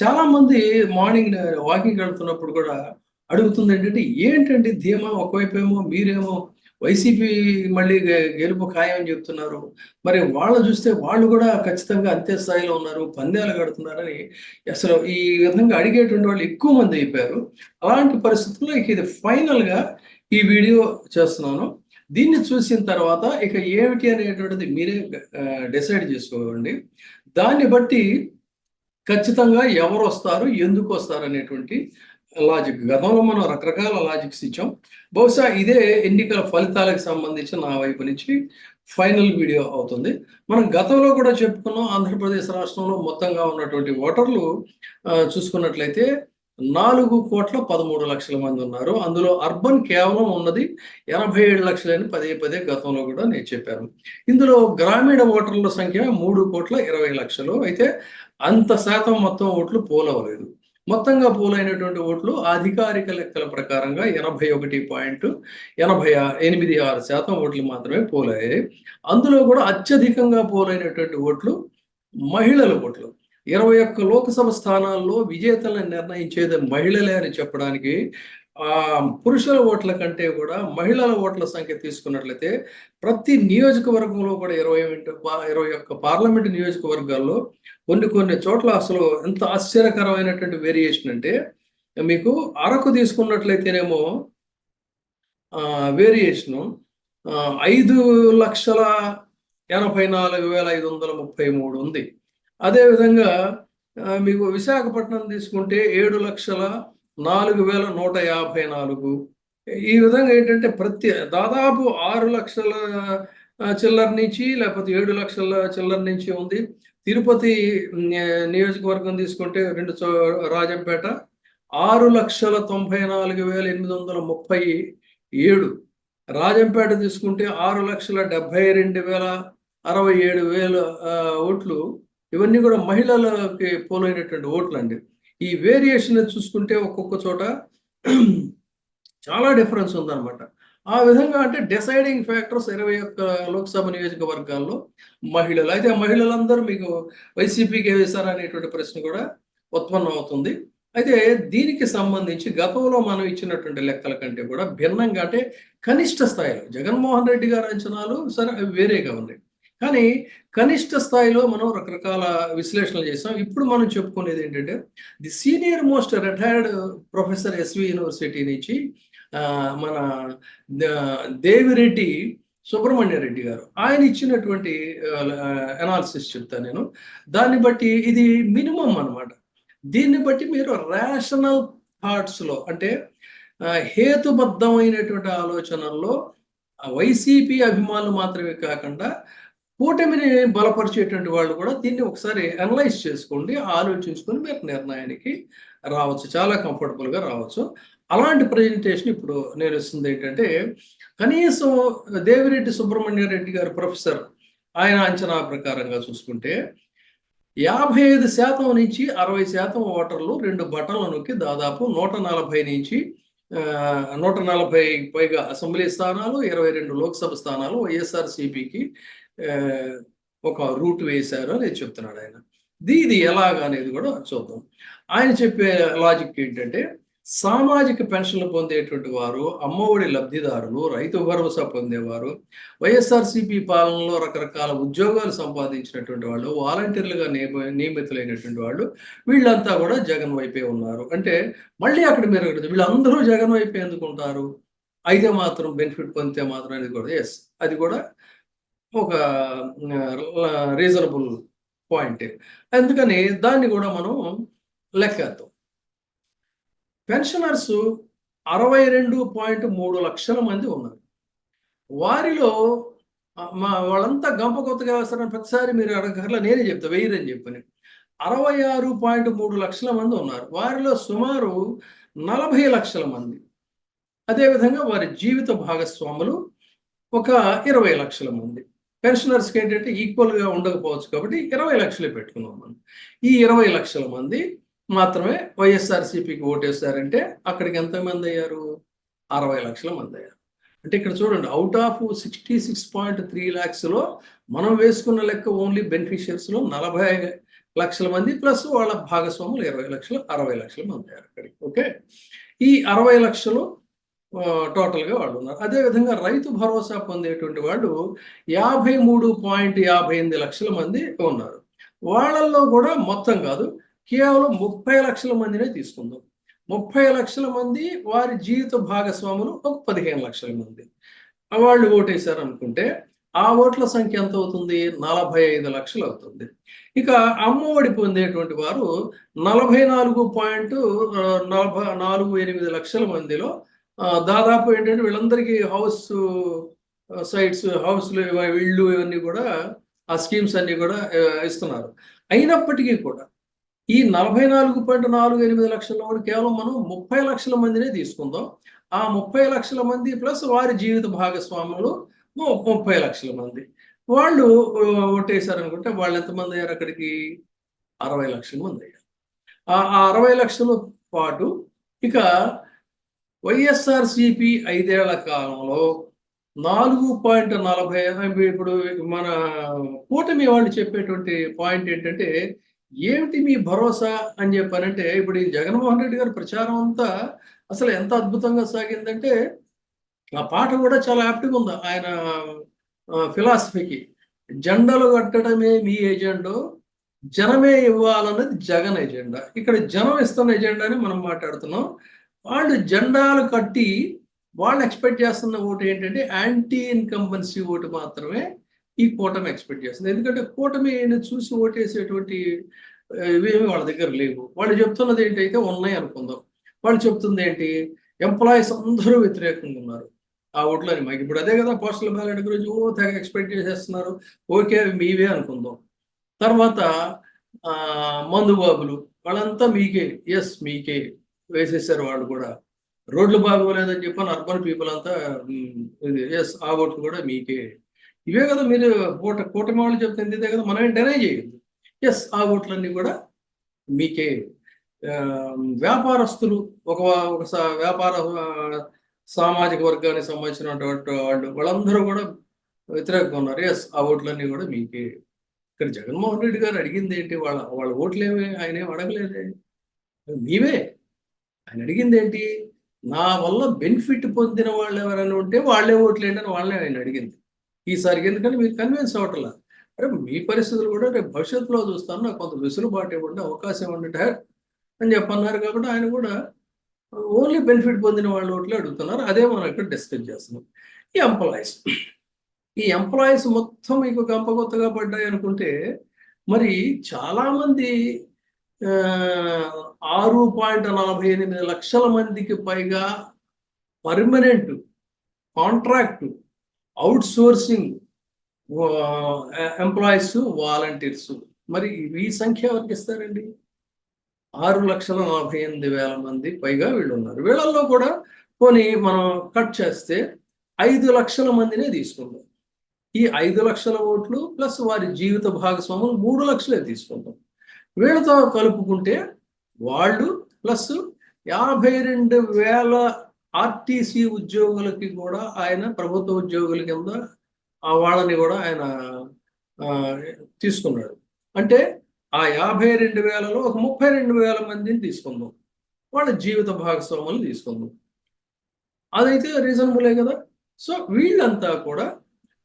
చాలా మంది morning walking వెళ్తున్నప్పుడు కూడా అడుగుతుంది ఏంటంటే ఏంటండి ధీమా? ఒకవైపు ఏమో మీరేమో వైసీపీ మళ్ళీ గెలుపు ఖాయం చెప్తున్నారు. మరి వాళ్ళు చూస్తే వాళ్ళు కూడా ఖచ్చితంగా అంతే స్థాయిలో ఉన్నారు పందేలు కడుతున్నారని అసలు ఈ విధంగా అడిగేటువంటి వాళ్ళు ఎక్కువ మంది అయిపోయారు. అలాంటి పరిస్థితుల్లో ఇక ఇది ఫైనల్గా ఈ వీడియో చేస్తున్నాను. దీన్ని చూసిన తర్వాత ఇక ఏమిటి అనేటువంటిది మీరే డిసైడ్ చేసుకోండి. దాన్ని బట్టి ఖచ్చితంగా ఎవరు వస్తారు ఎందుకు వస్తారు అనేటువంటి లాజిక్ గతంలో మనం రకరకాల లాజిక్స్ ఇచ్చాం. బహుశా ఇదే ఎన్నికల ఫలితాలకు సంబంధించి నా వైపు నుంచి ఫైనల్ వీడియో అవుతుంది. మనం గతంలో కూడా చెప్పుకున్నాం ఆంధ్రప్రదేశ్ రాష్ట్రంలో మొత్తంగా ఉన్నటువంటి ఓటర్లు చూసుకున్నట్లయితే నాలుగు కోట్ల పదమూడు లక్షల మంది ఉన్నారు. అందులో అర్బన్ కేవలం ఉన్నది ఎనభై ఏడు లక్షలని పదే పదే గతంలో కూడా నేను చెప్పాను. ఇందులో గ్రామీణ ఓటర్ల సంఖ్య మూడు కోట్ల ఇరవై లక్షలు. అయితే అంత శాతం మొత్తం ఓట్లు పోలవలేదు. మొత్తంగా పోలైనటువంటి ఓట్లు అధికారిక లెక్కల ప్రకారంగా ఎనభై ఒకటి పాయింట్ ఎనభై ఎనిమిది ఆరు శాతం ఓట్లు మాత్రమే పోలయ్యాయి అందులో కూడా అత్యధికంగా పోలైనటువంటి ఓట్లు మహిళల ఓట్లు. ఇరవై ఒక్క లోక్సభ స్థానాల్లో విజేతలను నిర్ణయించేది మహిళలే అని చెప్పడానికి ఆ పురుషుల ఓట్ల కంటే కూడా మహిళల ఓట్ల సంఖ్య తీసుకున్నట్లయితే ప్రతి నియోజకవర్గంలో కూడా ఇరవై ఇరవై ఒక్క పార్లమెంటు నియోజకవర్గాల్లో కొన్ని కొన్ని చోట్ల అసలు ఎంత ఆశ్చర్యకరమైనటువంటి వేరియేషన్ అంటే మీకు అరకు తీసుకున్నట్లయితేనేమో వేరియేషను ఐదు లక్షల ఎనభై నాలుగు వేల ఐదు వందల ముప్పై మూడు ఉంది. అదేవిధంగా మీకు విశాఖపట్నం తీసుకుంటే ఏడు లక్షల నాలుగు వేల నూట యాభై నాలుగు. ఈ విధంగా ఏంటంటే ప్రతి దాదాపు ఆరు లక్షల చిల్లర నుంచి లేకపోతే ఏడు లక్షల చిల్లర నుంచి ఉంది. తిరుపతి నియోజకవర్గం తీసుకుంటే రెండు చో రాజంపేట ఆరు లక్షల తొంభై నాలుగు వేల ఎనిమిది వందల ముప్పై ఏడు. రాజంపేట తీసుకుంటే ఆరు లక్షల డెబ్బై రెండు వేల అరవై ఏడు వేల ఓట్లు ఇవన్నీ కూడా మహిళలకి పోలైనటువంటి ఓట్లు అండి. ఈ వేరియేషన్ చూసుకుంటే ఒక్కొక్క చోట చాలా డిఫరెన్స్ ఉందన్నమాట. ఆ విధంగా అంటే డిసైడింగ్ ఫ్యాక్టర్స్ ఇరవై ఒక్క లోక్సభ నియోజకవర్గాల్లో మహిళలు అయితే ఆ మహిళలందరూ మీకు వైసీపీకి వేశారా అనేటువంటి ప్రశ్న కూడా ఉత్పన్నం అవుతుంది అయితే దీనికి సంబంధించి గతంలో మనం ఇచ్చినటువంటి లెక్కల కంటే కూడా భిన్నంగా అంటే కనిష్ట స్థాయిలో జగన్మోహన్ రెడ్డి గారి అంచనాలు సరే వేరేగా ఉన్నాయి. కానీ కనిష్ట స్థాయిలో మనం రకరకాల విశ్లేషణలు చేసాం. ఇప్పుడు మనం చెప్పుకునేది ఏంటంటే the senior most retired professor SV university నుంచి మన దేవిరెడ్డి సుబ్రహ్మణ్య రెడ్డి గారు. ఆయన ఇచ్చినటువంటి అనాలిసిస్ చెప్తాను నేను. దాన్ని బట్టి ఇది మినిమం అన్నమాట. దీన్ని బట్టి మీరు రేషనల్ థాట్స్లో అంటే హేతుబద్ధమైనటువంటి ఆలోచనల్లో వైసీపీ అభిమానులు మాత్రమే కాకుండా కూటమిని బలపరిచేటువంటి వాళ్ళు కూడా దీన్ని ఒకసారి అనలైజ్ చేసుకోండి ఆలోచించుకొని మీరు నిర్ణయానికి రావచ్చు చాలా కంఫర్టబుల్గా రావచ్చు. అలాంటి ప్రజెంటేషన్ ఇప్పుడు నేను ఇస్తుంది ఏంటంటే కనీసం దేవిరెడ్డి సుబ్రహ్మణ్య రెడ్డి గారు ప్రొఫెసర్ ఆయన అంచనా ప్రకారంగా చూసుకుంటే యాభై ఐదు శాతం నుంచి అరవై శాతం ఓటర్లు రెండు బటన్లు నొక్కి దాదాపు నూట నలభై నుంచి నూట నలభై పైగా అసెంబ్లీ స్థానాలు ఇరవై రెండు లోక్సభ స్థానాలు వైఎస్ఆర్సీపీకి ఒక రూట్ వేశారు అని చెప్తున్నాడు ఆయన. ఇది ఇది ఎలాగ అనేది కూడా చూద్దాం. ఆయన చెప్పే లాజిక్ ఏంటంటే సామాజిక పెన్షన్లు పొందేటువంటి వారు అమ్మఒడి లబ్ధిదారులు రైతు భరోసా పొందేవారు వైఎస్ఆర్సీపీ పాలనలో రకరకాల ఉద్యోగాలు సంపాదించినటువంటి వాళ్ళు వాలంటీర్లుగా నియమ నియమితులైనటువంటి వాళ్ళు వీళ్ళంతా కూడా జగన్ వైపే ఉన్నారు. అంటే మళ్ళీ అక్కడ మీరు వీళ్ళందరూ జగన్ వైపే ఎందుకుంటారు? అయితే మాత్రం బెనిఫిట్ పొందితే మాత్రం అనేది కూడా ఎస్ అది కూడా ఒక రీజనబుల్ పాయింట్ అందుకని దాన్ని కూడా మనం లెక్కేద్దాం పెన్షనర్స్ అరవై రెండు పాయింట్ మూడు లక్షల మంది ఉన్నారు. వారిలో మా వాళ్ళంతా గంప కొత్తగా వేస్తారని ప్రతిసారి మీరు అడగర్లా నేనే చెప్తా వెయ్యరని చెప్పని. అరవై ఆరు పాయింట్ మూడు లక్షల మంది ఉన్నారు. వారిలో సుమారు నలభై లక్షల మంది. అదేవిధంగా వారి జీవిత భాగస్వాములు ఒక ఇరవై లక్షల మంది. పెన్షనర్స్కి ఏంటంటే ఈక్వల్గా ఉండకపోవచ్చు కాబట్టి ఇరవై లక్షలే పెట్టుకున్నాం మనం. ఈ ఇరవై లక్షల మంది మాత్రమే వైఎస్ఆర్సీపీకి ఓటేస్తారంటే అక్కడికి ఎంతమంది అయ్యారు? అరవై లక్షల మంది అయ్యారు. అంటే ఇక్కడ చూడండి out of sixty six point three ల్యాక్స్లో మనం వేసుకున్న లెక్క ఓన్లీ బెనిఫిషియర్స్లో నలభై లక్షల మంది ప్లస్ వాళ్ళ భాగస్వాములు ఇరవై లక్షలు అరవై లక్షల మంది అయ్యారు అక్కడికి. ఓకే? ఈ అరవై లక్షలు టోటల్గా వాళ్ళు ఉన్నారు అదేవిధంగా రైతు భరోసా పొందేటువంటి వాళ్ళు యాభై మూడు పాయింట్ యాభై ఎనిమిది లక్షల మంది ఉన్నారు. వాళ్ళల్లో కూడా మొత్తం కాదు కేవలం ముప్పై లక్షల మందినే తీసుకుందాం. ముప్పై లక్షల మంది వారి జీవిత భాగస్వాములు ఒక పదిహేను లక్షల మంది. వాళ్ళు ఓటేశారు అనుకుంటే ఆ ఓట్ల సంఖ్య ఎంత అవుతుంది? నలభై ఐదు లక్షలు అవుతుంది. ఇక అమ్మఒడి పొందేటువంటి వారు నలభై నాలుగు పాయింట్ నలభై నాలుగు ఎనిమిది లక్షల మందిలో దాదాపు ఏంటంటే వీళ్ళందరికీ హౌస్ సైట్స్ హౌస్లు ఇళ్ళు ఇవన్నీ కూడా ఆ స్కీమ్స్ అన్ని కూడా ఇస్తున్నారు. అయినప్పటికీ కూడా ఈ నలభై నాలుగు పాయింట్ నాలుగు ఎనిమిది లక్షల కూడా కేవలం మనం ముప్పై లక్షల మందినే తీసుకుందాం. ఆ ముప్పై లక్షల మంది ప్లస్ వారి జీవిత భాగస్వాములు ముప్పై లక్షల మంది. వాళ్ళు ఆ, అనుకుంటే వాళ్ళు ఎంతమంది అయ్యారు అక్కడికి? అరవై లక్షల మంది అయ్యారు. ఆ అరవై లక్షల పాటు ఇక వైఎస్ఆర్ సిపి ఐదేళ్ళ కాలంలో నాలుగు పాయింట్ నలభై ఇప్పుడు మన కూటమి వాళ్ళు చెప్పేటువంటి పాయింట్ ఏంటంటే ఏమిటి మీ భరోసా అని చెప్పారంటే ఇప్పుడు ఈ జగన్మోహన్ రెడ్డి గారి ప్రచారం అంతా అసలు ఎంత అద్భుతంగా సాగిందంటే ఆ పాట కూడా చాలా యాప్ట్గా ఉంది ఆయన ఫిలాసఫీకి. జెండలు కట్టడమే మీ ఎజెండో జనమే ఇవ్వాలన్నది జగన్ ఎజెండా. ఇక్కడ జనం ఇస్తున్న ఎజెండాని మనం మాట్లాడుతున్నాం. వాళ్ళు జెండాలు కట్టి వాళ్ళు ఎక్స్పెక్ట్ చేస్తున్న ఓటు ఏంటంటే యాంటీ ఇన్కంబెన్సీ ఓటు మాత్రమే ఈ కూటమి ఎక్స్పెక్ట్ చేస్తుంది. ఎందుకంటే కూటమి చూసి ఓటేసేటువంటి ఇవేమి వాళ్ళ దగ్గర లేవు. వాళ్ళు చెప్తున్నది ఏంటైతే ఉన్నాయి అనుకుందాం. వాళ్ళు చెప్తుంది ఏంటి? ఎంప్లాయీస్ అందరూ వ్యతిరేకంగా ఉన్నారు. ఆ ఓట్లని మాకు ఇప్పుడు అదే కదా పోస్టల్ బ్యాలెట్ గురించి ఓ తెగ ఎక్స్పెక్ట్ చేసేస్తున్నారు. ఓకే మీవే అనుకుందాం. తర్వాత మందుబాబులు వాళ్ళంతా మీకే. ఎస్ మీకే. వేసేసారు వాళ్ళు కూడా. రోడ్లు బాగోలేదని చెప్పని అర్బన్ పీపుల్ అంతా ఎస్ ఆ ఓట్లు కూడా మీకే. ఇవే కదా మీరు కూట కూటమి వాళ్ళు చెప్తుంది ఇదే కదా మనం డెనై చేయొద్దు. ఎస్ ఆ ఓట్లన్నీ కూడా మీకే. ఆ, వ్యాపారస్తులు ఒక ఒక వ్యాపార సామాజిక వర్గానికి సంబంధించినటువంటి వాళ్ళు వాళ్ళందరూ కూడా వ్యతిరేకంగా ఉన్నారు. ఎస్ ఆ ఓట్లన్నీ కూడా మీకే. ఇక్కడ జగన్మోహన్ రెడ్డి గారు అడిగింది ఏంటి? వాళ్ళ వాళ్ళ ఓట్లేమి ఆయన ఏం అడగలేదే? మీవే. ఆయన అడిగింది ఏంటి నా వల్ల బెనిఫిట్ పొందిన వాళ్ళు ఎవరైనా ఉంటే వాళ్ళే ఓట్లు ఏంటని వాళ్ళే ఆయన అడిగింది. ఈసారికి ఎందుకంటే మీరు కన్విన్స్ అవ్వట్లా? అరే మీ పరిస్థితులు కూడా రేపు భవిష్యత్తులో చూస్తాను. నాకు కొంత వెసులుబాటు ఇవ్వండి అవకాశం ఇవ్వండి అని చెప్పన్నారు కాబట్టి ఆయన కూడా ఓన్లీ బెనిఫిట్ పొందిన వాళ్ళు ఓట్లు అడుగుతున్నారు. అదే మనం ఇక్కడ డిస్కస్ చేస్తున్నాం. ఈ ఎంప్లాయీస్ ఈ ఎంప్లాయీస్ మొత్తం మీకు గంపగొత్తగా పడ్డాయి అనుకుంటే మరి చాలామంది ఆరు పాయింట్ నలభై ఎనిమిది లక్షల మందికి పైగా permanent contract outsourcing employees volunteers. మరి ఈ సంఖ్య ఎవరికి ఇస్తారండి? ఆరు లక్షల నలభై ఎనిమిది వేల మంది పైగా వీళ్ళు ఉన్నారు. వీళ్ళల్లో కూడా కొన్ని మనం కట్ చేస్తే ఐదు లక్షల మందినే తీసుకుందాం ఈ ఐదు లక్షల ఓట్లు ప్లస్ వారి జీవిత భాగస్వాములు మూడు లక్షలే తీసుకుందాం వీళ్ళతో కలుపుకుంటే వాళ్ళు ప్లస్ యాభై రెండు వేల ఆర్టీసీ ఉద్యోగులకి కూడా ఆయన ప్రభుత్వ ఉద్యోగుల కింద ఆ వాళ్ళని కూడా ఆయన తీసుకున్నాడు. అంటే ఆ యాభై రెండు వేలలో ఒక ముప్పై రెండు వేల మందిని తీసుకుందాం. వాళ్ళ జీవిత భాగస్వాములు తీసుకుందాం. అదైతే రీజనబులే కదా. సో వీళ్ళంతా కూడా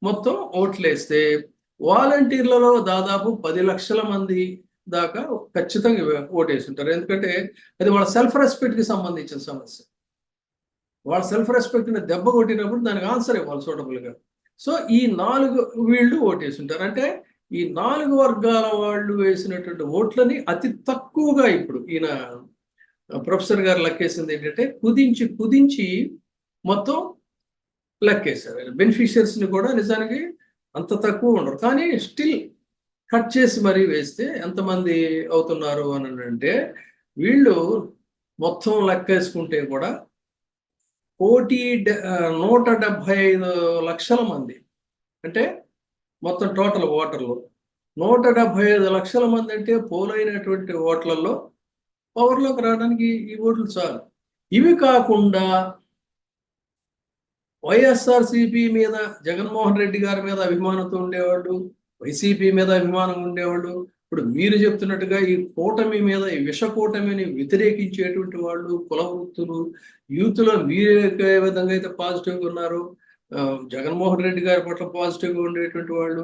మొత్తం ఓట్లేస్తే వాలంటీర్లలో దాదాపు పది లక్షల మంది దాకా ఖచ్చితంగా ఓటేసి ఉంటారు ఎందుకంటే అది వాళ్ళ సెల్ఫ్ రెస్పెక్ట్కి సంబంధించిన సమస్య. వాళ్ళ సెల్ఫ్ రెస్పెక్ట్ని దెబ్బ కొట్టినప్పుడు దానికి ఆన్సర్ ఇవ్వాలి సూటబుల్గా సో ఈ నాలుగు వీళ్ళు ఓటేసి ఉంటారు అంటే ఈ నాలుగు వర్గాల వాళ్ళు వేసినటువంటి ఓట్లని అతి తక్కువగా ఇప్పుడు ఈయన ప్రొఫెసర్ గారు లెక్కేసింది ఏంటంటే కుదించి కుదించి మొత్తం లెక్కేశారు. బెనిఫిషియర్స్ని కూడా నిజానికి అంత తక్కువ ఉండరు. కానీ స్టిల్ కట్ చేసి మరీ వేస్తే ఎంతమంది అవుతున్నారు అని అంటే వీళ్ళు మొత్తం లెక్కేసుకుంటే కూడా కోటి డె- నూట డెబ్భై ఐదు లక్షల మంది. అంటే మొత్తం టోటల్ ఓటర్లు. నూట డెబ్భై ఐదు లక్షల మంది అంటే పోలైనటువంటి ఓట్లలో పవర్లోకి రావడానికి ఈ ఓట్లు చాలు. ఇవి కాకుండా వైఎస్ఆర్సిపి మీద జగన్మోహన్ రెడ్డి గారి మీద అభిమానంతో ఉండేవాళ్ళు వైసీపీ మీద అభిమానం ఉండేవాళ్ళు. ఇప్పుడు మీరు చెప్తున్నట్టుగా ఈ కూటమి మీద ఈ విష కూటమిని వ్యతిరేకించేటువంటి వాళ్ళు కుల వృత్తులు యూత్లో మీరు ఏ విధంగా అయితే పాజిటివ్గా ఉన్నారు జగన్మోహన్ రెడ్డి గారి పట్ల పాజిటివ్గా ఉండేటువంటి వాళ్ళు.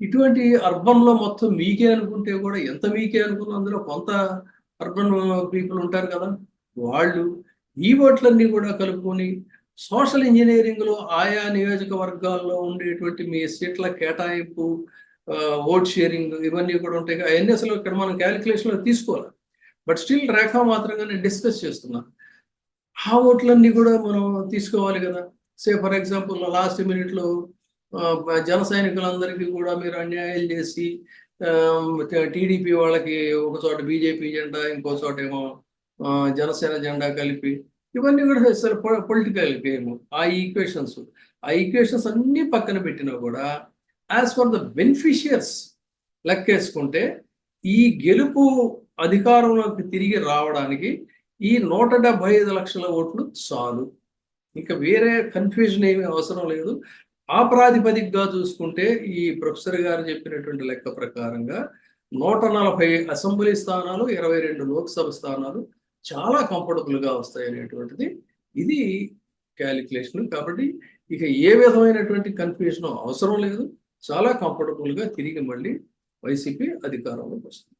ఇటువంటి అర్బన్లో మొత్తం మీకే అనుకుంటే కూడా ఎంత మీకే అనుకున్న అందులో కొంత అర్బన్ పీపుల్ ఉంటారు కదా. వాళ్ళు ఈ ఓట్లన్నీ కూడా కలుపుకొని సోషల్ ఇంజనీరింగ్లో ఆయా నియోజకవర్గాల్లో ఉండేటువంటి మీ సీట్ల కేటాయింపు ఓట్ షేరింగ్ ఇవన్నీ కూడా ఉంటాయి. అవన్నీ అసలు ఇక్కడ మనం క్యాలిక్యులేషన్లో తీసుకోవాలి. బట్ స్టిల్ రేఖ మాత్రంగా నేను డిస్కస్ చేస్తున్నా ఆ ఓట్లన్నీ కూడా మనం తీసుకోవాలి కదా. సే ఫర్ ఎగ్జాంపుల్ లాస్ట్ మినిట్లో జన సైనికులందరికీ కూడా మీరు అన్యాయాలు చేసి టీడీపీ వాళ్ళకి ఒక చోట బీజేపీ జెండా ఇంకో చోట ఏమో జనసేన జెండా కలిపి ఇవన్నీ కూడా సరే పొలిటికల్ గేమ్ ఆ ఈక్వేషన్స్ ఆ ఈక్వేషన్స్ అన్ని పక్కన పెట్టినా కూడా యాజ్ ఫర్ ద బెనిఫిషియర్స్ లెక్కేసుకుంటే ఈ గెలుపు అధికారంలోకి తిరిగి రావడానికి ఈ నూట డెబ్బై ఐదు లక్షల ఓట్లు చాలు. ఇంకా వేరే కన్ఫ్యూజన్ ఏమీ అవసరం లేదు. ఆ ప్రాతిపదికగా చూసుకుంటే ఈ ప్రొఫెసర్ గారు చెప్పినటువంటి లెక్క ప్రకారంగా నూట నలభై అసెంబ్లీ స్థానాలు ఇరవై రెండు లోక్సభ స్థానాలు చాలా కంఫర్టబుల్గా వస్తాయి అనేటువంటిది ఇది క్యాలిక్యులేషన్. కాబట్టి ఇక ఏ విధమైనటువంటి కన్ఫ్యూజన్ అవసరం లేదు. చాలా కంఫర్టబుల్గా తిరిగి మళ్ళీ వైసీపీ అధికారంలోకి వస్తుంది.